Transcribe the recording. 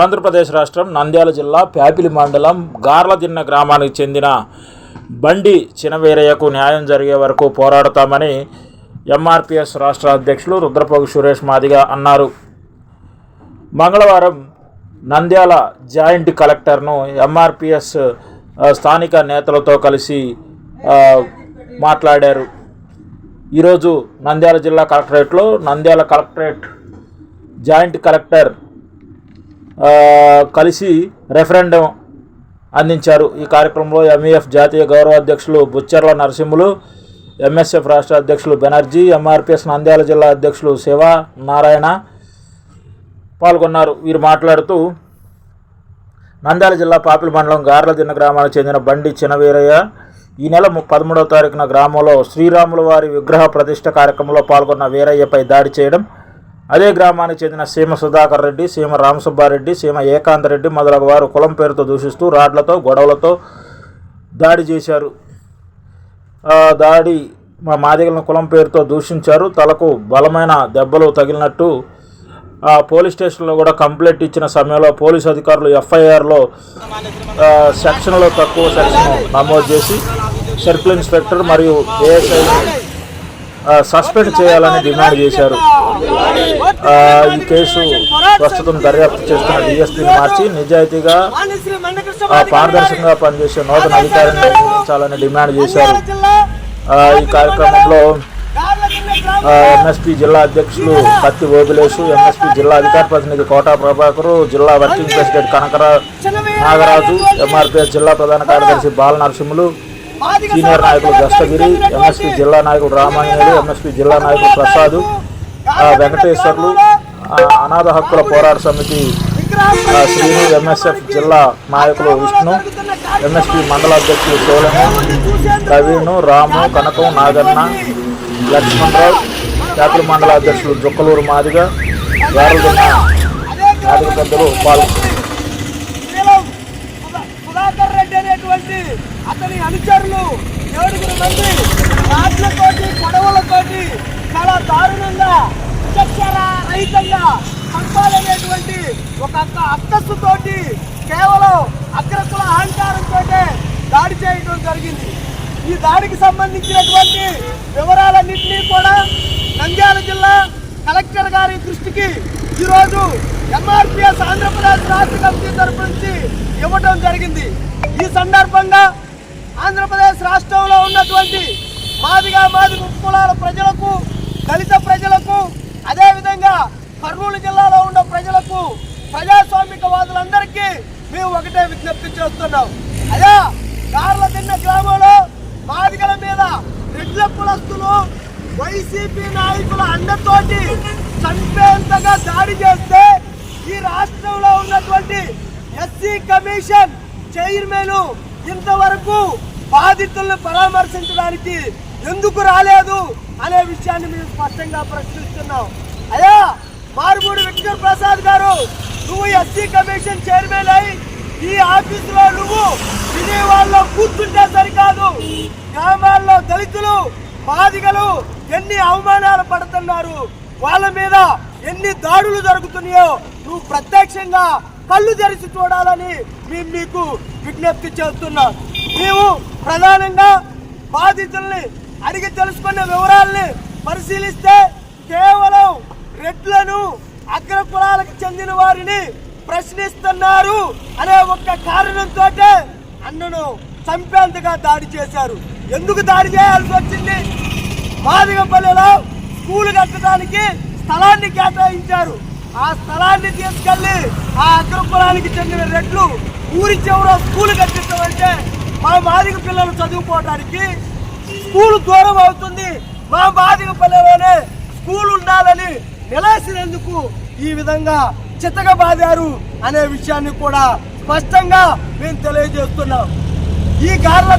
ఆంధ్రప్రదేశ్ రాష్ట్రం నంద్యాల జిల్లా ప్యాపిలి మండలం గార్లదిన్న గ్రామానికి చెందిన బండి చినవీరయ్యకు న్యాయం జరిగే వరకు పోరాడతామని ఎంఆర్పిఎస్ రాష్ట్ర అధ్యక్షులు రుద్రపోగు సురేష్ మాదిగ అన్నారు. మంగళవారం నంద్యాల జాయింట్ కలెక్టర్ను ఎంఆర్పిఎస్ స్థానిక నేతలతో కలిసి మాట్లాడారు. ఈరోజు నంద్యాల జిల్లా కలెక్టరేట్లో నంద్యాల కలెక్టరేట్ జాయింట్ కలెక్టర్ కలిసి రెఫరెండం అందించారు. ఈ కార్యక్రమంలో ఎంఈఎఫ్ జాతీయ గౌరవ అధ్యక్షులు బుచ్చర్ల నరసింహులు ఎంఎస్ఎఫ్ రాష్ట్ర అధ్యక్షులు బెనర్జీ ఎంఆర్పిఎస్ నంద్యాల జిల్లా అధ్యక్షులు శివ నారాయణ పాల్గొన్నారు. వీరు మాట్లాడుతూ నంద్యాల జిల్లా పాపిలి మండలం గార్లదిన్న గ్రామానికి చెందిన బండి చినవీరయ్య ఈ నెల ము- పదమూడవ తారీఖున గ్రామంలో శ్రీరాముల వారి విగ్రహ ప్రతిష్ట కార్యక్రమంలో పాల్గొన్న వీరయ్యపై దాడి చేయడం అదే గ్రామానికి చెందిన సీమ సుధాకర్ రెడ్డి సీమ రామసుబ్బారెడ్డి సీమ ఏకాంత్ రెడ్డి మొదలగు వారు కులం పేరుతో దూషిస్తూ రాడ్లతో గొడవలతో దాడి చేశారు. దాడి మా మాదిగలను కులం పేరుతో దూషించారు. తలకు బలమైన దెబ్బలు తగిలినట్టు ఆ పోలీస్ స్టేషన్లో కూడా కంప్లైంట్ ఇచ్చిన సమయంలో పోలీస్ అధికారులు ఎఫ్ఐఆర్లో సెక్షన్లో తక్కువ సెక్షన్ నమోదు చేసి సర్కిల్ ఇన్స్పెక్టర్ మరియు ఏఎస్ఐ సస్పెండ్ చేయాలని డిమాండ్ చేశారు. ఈ కేసు ప్రస్తుతం దర్యాప్తు చేస్తున్న డిఎస్పీని మార్చి నిజాయితీగా ఆ, పారదర్శకంగా పనిచేసే నూతన అధికారిని నియమించాలని డిమాండ్ చేశారు. ఈ కార్యక్రమంలో ఎంఎస్పీ జిల్లా అధ్యక్షులు కత్తి ఓబిలేషు ఎంఎస్పీ జిల్లా అధికార ప్రతినిధి కోటా ప్రభాకరు జిల్లా working president Kanakara Nagaraju MRPS జిల్లా ప్రధాన కార్యదర్శి బాల నరసింహులు సీనియర్ నాయకులు దస్తగిరి ఎంఎస్పీ జిల్లా నాయకుడు రామాంజనేయులు ఎంఎస్పీ జిల్లా నాయకుడు ప్రసాద్ వెంకటేశ్వర్లు అనాథ హక్కుల పోరాట సమితి శ్రీను ఎంఎస్ఎఫ్ జిల్లా నాయకులు విష్ణు ఎంఎస్పీ మండల అధ్యక్షులు సోలము ప్రవీణ్ రాము కనకం నాగన్న లక్ష్మణరావు జాతీయ మండల అధ్యక్షులు జొక్కలూరు మాదిగ గారులున్న మాదిగ పెద్దలు పాల్గొన్నారు. రెడ్డి అతని అనుచరులు ఏడుగురు మంది రాట్లతోటి పడవలతోటి చాలా దారుణంగా విచక్షణ రహితంగా చంపాలనేటువంటి ఒక అక్క అక్కస్సుతోటి కేవలం అగ్రకుల అహంకారంతో దాడి చేయడం జరిగింది. ఈ దాడికి సంబంధించినటువంటి వివరాలన్నింటినీ కూడా నంద్యాల జిల్లా కలెక్టర్ గారి దృష్టికి ఈరోజు ఎంఆర్పిఎస్ ఆంధ్రప్రదేశ్ రాష్ట్ర కమిటీ తరపు నుంచి ఇవ్వడం జరిగింది. ఈ సందర్భంగా ఆంధ్రప్రదేశ్ రాష్ట్రంలో ఉన్నటువంటి మాదిగా మాదిగ కులాల ప్రజలకు దళిత ప్రజలకు అదేవిధంగా కర్నూలు జిల్లాలో ఉన్న ప్రజలకు ప్రజాస్వామికవాదులందరికీ మేము ఒకటే విజ్ఞప్తి చేస్తున్నాం. అదే కార్ల తిన్న గ్రామంలో మాదిగల మీద రెడ్ల కులస్తులు వైసీపీ నాయకుల అండతోటి చంపేంతగా దాడి చేస్తే ఈ రాష్ట్రంలో ఉన్నటువంటి ఎస్సీ కమిషన్ చైర్మన్ ఇంతవరకు బాధితులను పరామర్శించడానికి ఎందుకు రాలేదు అనే విషయాన్ని మేము స్పష్టంగా ప్రశ్నిస్తున్నాం. అయ్యా మారుమూడి విక్టర్ ప్రసాద్ గారు నువ్వు ఎస్సీ కమిషన్ చైర్మన్ అయి ఈ ఆఫీసులో నువ్వు విజయవాడలో కూర్చుంటే సరికాదు. గ్రామాల్లో దళితులు బాధికలు ఎన్ని అవమానాలు పడుతున్నారు? వాళ్ళ మీద ఎన్ని దాడులు జరుగుతున్నాయో నువ్వు ప్రత్యక్షంగా కళ్ళు తెరిచి చూడాలని మేము మీకు విజ్ఞప్తి చేస్తున్నాం. మేము ప్రధానంగా బాధితుల్ని అడిగి తెలుసుకున్న వివరాల్ని పరిశీలిస్తే కేవలం రెడ్లను అగ్ర కులాలకు చెందిన వారిని ప్రశ్నిస్తున్నారు అనే ఒక్క కారణంతో అన్నను చంపేందుగా దాడి చేశారు. ఎందుకు దాడి చేయాల్సి వచ్చింది? మాదిగపల్లిలో స్కూల్ కట్టడానికి స్థలాన్ని కేటాయించారు. ఆ స్థలాన్ని తీసుకెళ్ళి ఆ అగ్రపురానికి చెందిన రెడ్లు ఊరి చివర స్కూల్ కట్టించమంటే మా మాదిగ పిల్లలు చదువుకోవడానికి స్కూల్ దూరం అవుతుంది. మా మాదిగ పల్లెలోనే స్కూల్ ఉండాలని నిలేసినందుకు ఈ విధంగా చిత్తగబాదారు అనే విషయాన్ని కూడా స్పష్టంగా మేము తెలియజేస్తున్నాం. ఈ గార్ల